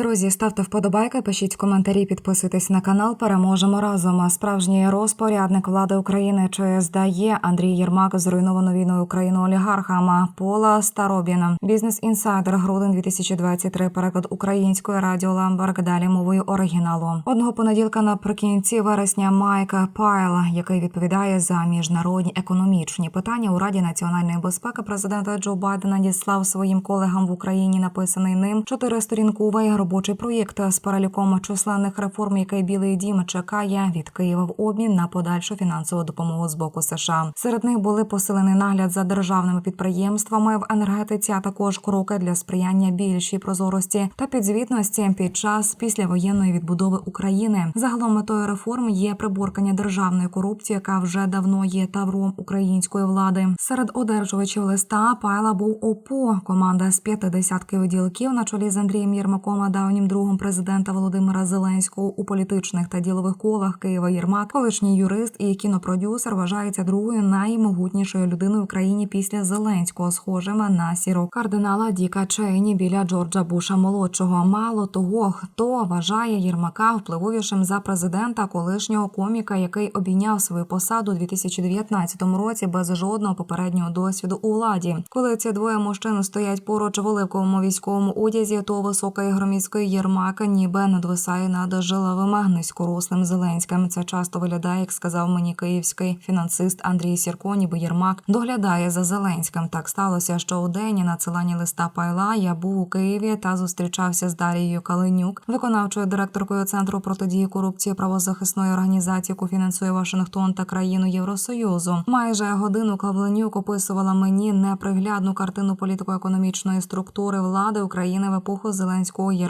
Друзі, ставте вподобайки, пишіть коментарі, підписуйтесь на канал. Переможемо разом. А Справжній розпорядник влади України чи здає Андрій Єрмак зруйновану війною Україну олігархами Пола Старобіна. Бізнес інсайдер грудень 2023. Переклад української радіо Ламберг. Далі мовою оригіналу. Одного понеділка наприкінці вересня Майка Пайла, який відповідає за міжнародні економічні питання у Раді національної безпеки, президента Джо Байдена діслав своїм колегам в Україні написаний ним чотиристорінковий робочий проєкт з переліком численних реформ, який Білий Дім чекає від Києва в обмін на подальшу фінансову допомогу з боку США. Серед них були посилений нагляд за державними підприємствами в енергетиці, а також кроки для сприяння більшій прозорості та підзвітності під час післявоєнної відбудови України. Загалом метою реформ є приборкання державної корупції, яка вже давно є тавром української влади. Серед одержувачів листа Пайла був ОПО, команда з п'яти десятків ділків на чолі з Андрієм Єрмаком, давнім другом президента Володимира Зеленського у політичних та ділових колах Києва Єрмак, колишній юрист і кінопродюсер, вважається другою наймогутнішою людиною в країні після Зеленського, схожим на сіро кардинала Діка Чейні біля Джорджа Буша молодшого. Мало того, хто вважає Єрмака впливовішим за президента колишнього коміка, який обійняв свою посаду у 2019 році без жодного попереднього досвіду у владі. Коли ці двоє мужчин стоять поруч в оливковому військовому одязі, то високий громіський Єрмак ніби надвисає над жиловим низькорослим Зеленським. Це часто виглядає, як сказав мені київський фінансист Андрій Сірко, ніби Єрмак доглядає за Зеленським. Так сталося, що у день надсилання листа Пайла я був у Києві та зустрічався з Дарією Калинюк, виконавчою директоркою центру протидії корупції правозахисної організації, яку фінансує Вашингтон та країну Євросоюзу. Майже годину Кавленюк описувала мені неприглядну картину політико-економічної структури влади України в епоху Зеленського Єрмака.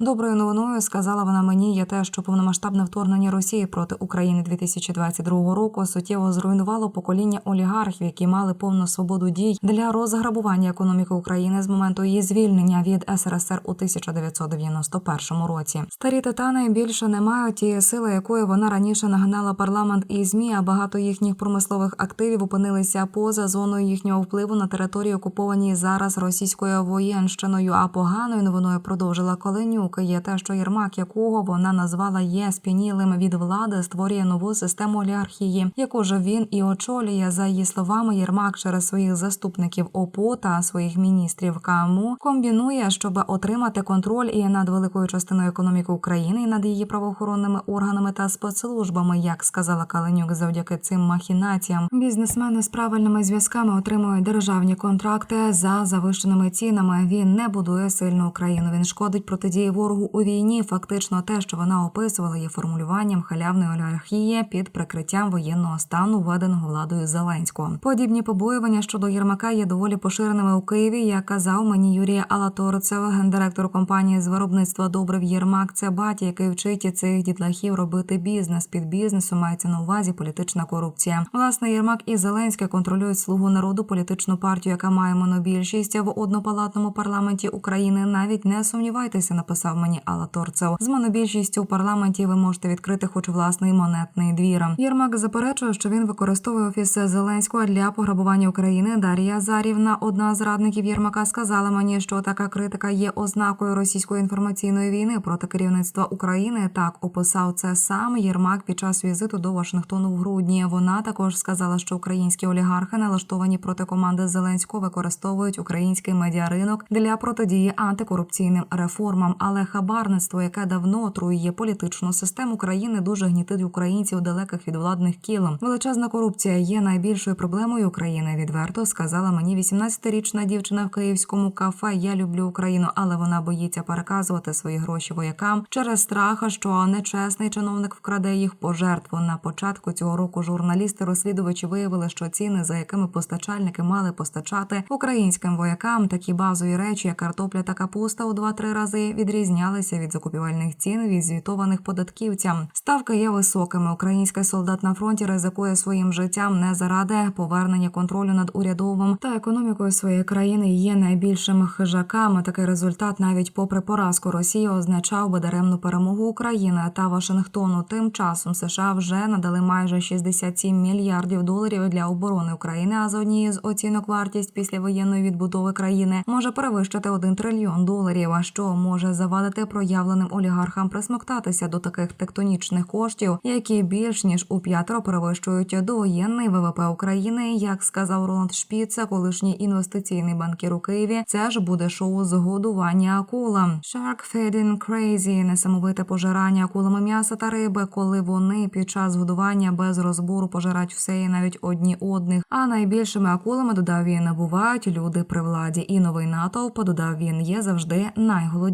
Доброю новиною сказала вона мені є те, що повномасштабне вторгнення Росії проти України 2022 року суттєво зруйнувало покоління олігархів, які мали повну свободу дій для розграбування економіки України з моменту її звільнення від СРСР у 1991 році. Старі титани більше не мають тієї сили, якою вона раніше нагнала парламент і змі. А багато їхніх промислових активів опинилися поза зоною їхнього впливу на території, окупованій зараз російською воєнщиною. А поганою новиною продовжила Коленюк. Є те, що Єрмак, якого вона назвала є сп'янілим від влади, створює нову систему олігархії, яку ж він і очолює. За її словами, Єрмак через своїх заступників ОПО та своїх міністрів КМУ комбінує, щоб отримати контроль і над великою частиною економіки України, і над її правоохоронними органами та спецслужбами, як сказала Каленюк, завдяки цим махінаціям. Бізнесмени з правильними зв'язками отримують державні контракти за завищеними цінами. Він не будує сильну Україну. Він шкодить протидії ворогу у війні. Фактично, те, що вона описувала, є формулюванням халявної олігархії під прикриттям воєнного стану, введеного владою Зеленського. Подібні побоювання щодо Єрмака є доволі поширеними у Києві. Як казав мені Юрія Алаторцев, гендиректор компанії з виробництва добрив Єрмак. Це батя, який вчить цих дітлахів робити бізнес. Під бізнесом мається на увазі політична корупція. Власне, Єрмак і Зеленський контролюють слугу народу політичну партію, яка має монобільшість в однопалатному парламенті України. Навіть не сумнівайтеся, написав мені Алла Торцев. З монобільшістю у парламенті ви можете відкрити хоч власний монетний двір. Єрмак заперечує, що він використовує офіс Зеленського для пограбування України. Дар'я Зарівна, одна з радників Єрмака, сказала мені, що така критика є ознакою російської інформаційної війни проти керівництва України. Так описав це сам Єрмак під час візиту до Вашингтону в грудні. Вона також сказала, що українські олігархи налаштовані проти команди Зеленського використовують український медіаринок для протидії антикорупційним реформам. Але хабарництво, яке давно отруює політичну систему країни, дуже гнітить українців далеких від владних кіл. Величезна корупція є найбільшою проблемою України. Відверто сказала мені 18-річна дівчина в київському кафе. Я люблю Україну, але вона боїться переказувати свої гроші воякам через страх, що нечесний чиновник вкраде їх пожертву. На початку цього року журналісти розслідувачі виявили, що ціни, за якими постачальники мали постачати українським воякам, такі базові речі, як картопля та капуста, у 2-3 рази відрізнялися від закупівельних цін від звітованих податківцям. Ставки є високими. Український солдат на фронті ризикує своїм життям не заради повернення контролю над урядовим та економікою своєї країни. Є найбільшими хижаками. Такий результат, навіть попри поразку Росії, означав би даремну перемогу України та Вашингтону. Тим часом США вже надали майже 67 мільярдів доларів для оборони України. А за однією з оцінок вартість після воєнної відбудови країни може перевищити 1 трильйон доларів. А що може завадити проявленим олігархам присмоктатися до таких тектонічних коштів, які більш ніж у п'ятеро перевищують довоєнний ВВП України. Як сказав Роланд Шпіца, колишній інвестиційний банкір у Києві, це ж буде шоу з годування акулам. Shark Feeding Crazy – несамовите пожирання акулами м'яса та риби, коли вони під час годування без розбору пожирають все і навіть одні одних. А найбільшими акулами додав він бувають люди при владі. І новий натовп додав він є завжди найголоднішим.